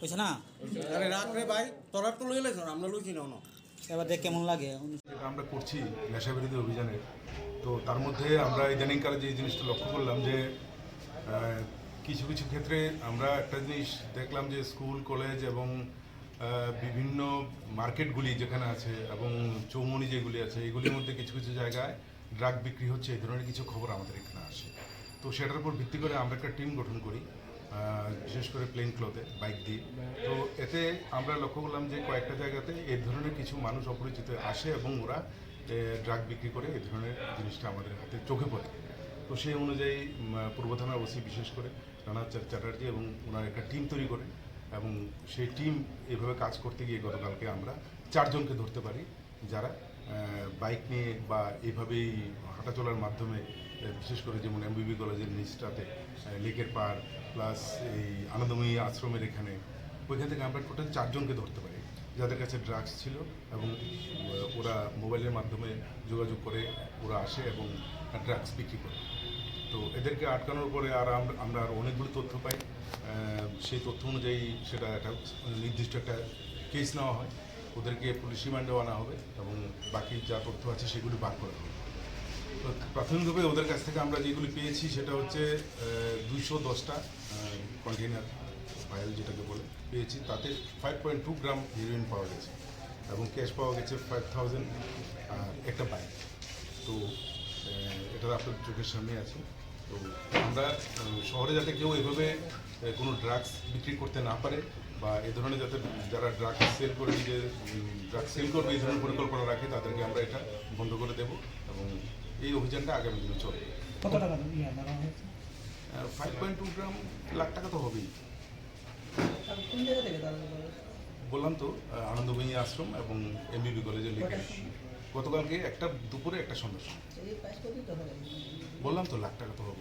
হয়েছে না? আরে রাখ রে ভাই তোরা তো লইলে আমরা লইছি না না এবার দেখ কেমন লাগে। যেটা আমরা করছি নেশা বিরোধী অভিযানে তো তার মধ্যে আমরা ইদানিংকালে যে জিনিসটা লক্ষ্য করলাম যে কিছু কিছু ক্ষেত্রে আমরা একটা জিনিস দেখলাম যে স্কুল কলেজ এবং বিভিন্ন মার্কেটগুলি যেখানে আছে এবং চৌমনি যেগুলি আছে এগুলির মধ্যে কিছু কিছু জায়গায় ড্রাগ বিক্রি হচ্ছে এই ধরনের কিছু খবর আমাদের এখানে আসে। তো সেটার উপর ভিত্তি করে আমরা একটা টিম গঠন করি। বিশেষ করে প্লেন ক্লথে বাইক দিয়ে। তো এতে আমরা লক্ষ্য করলাম যে কয়েকটা জায়গাতে এই ধরনের কিছু মানুষ অপরিচিত আসে এবং ওরা ড্রাগ বিক্রি করে এই ধরনের জিনিসটা আমাদের হাতে চোখে পড়ে। তো সেই অনুযায়ী পূর্ব থানার ওসি বিশেষ করে রানা চ্যাটার্জি এবং ওনার একটা টিম তৈরি করে এবং সেই টিম এভাবে কাজ করতে গিয়ে গতকালকে আমরা চারজনকে ধরতে পারি যারা বাইক নিয়ে বা এভাবেই হাঁটাচলার মাধ্যমে বিশেষ করে যেমন এমবিবি কলেজের নিচটাতে লেকের পাড় প্লাস এই আনন্দময়ী আশ্রমের এখানে, ওইখান থেকে আমরা টোটাল চারজনকে ধরতে পারি, যাদের কাছে ড্রাগস ছিল এবং ওরা মোবাইলের মাধ্যমে যোগাযোগ করে, ওরা আসে এবং ড্রাগস বিক্রি করে। তো এদেরকে আটকানোর পরে আর আমরা আর অনেকগুলো তথ্য পাই সেই তথ্য অনুযায়ী সেটা একটা নির্দিষ্ট একটা কেস নেওয়া হয়, ওদেরকে পুলিশ রিমান্ডেও আনা হবে এবং বাকি যা তথ্য আছে সেগুলি বার করা হবে। প্রাথমিকভাবে ওদের কাছ থেকে আমরা যেগুলি পেয়েছি, সেটা হচ্ছে দুইশো দশটা কন্টেনার ফাইল যেটাকে বলে, পেয়েছি। তাতে five point two gram heroin পাওয়া গেছে এবং ক্যাশ পাওয়া গেছে ফাইভ থাউজেন্ড আর একটা বাইক তো এটা আপনার চোখের সামনে আছে। তো, আমরা শহরে যাতে কেউ এভাবে কোনো ড্রাগস বিক্রি করতে না পারে বা এ ধরনের যাতে যারা ড্রাগস সেল করে নিজের ড্রাগস সেল করবে, এই ধরনের পরিকল্পনা রাখে, তাদেরকে আমরা এটা বন্ধ করে দেব এবং এই অভিযানটা আগামী দিনে চলবে। কত টাকা ইয়ে five point two gram lakh টাকা তো হবেই। বললাম তো আনন্দময়ী আশ্রম এবং এমবিবি কলেজের লেগে গতকালকে একটা দুপুরে একটা সন্ধ্যা বললাম তো লাখ টাকা তো হবে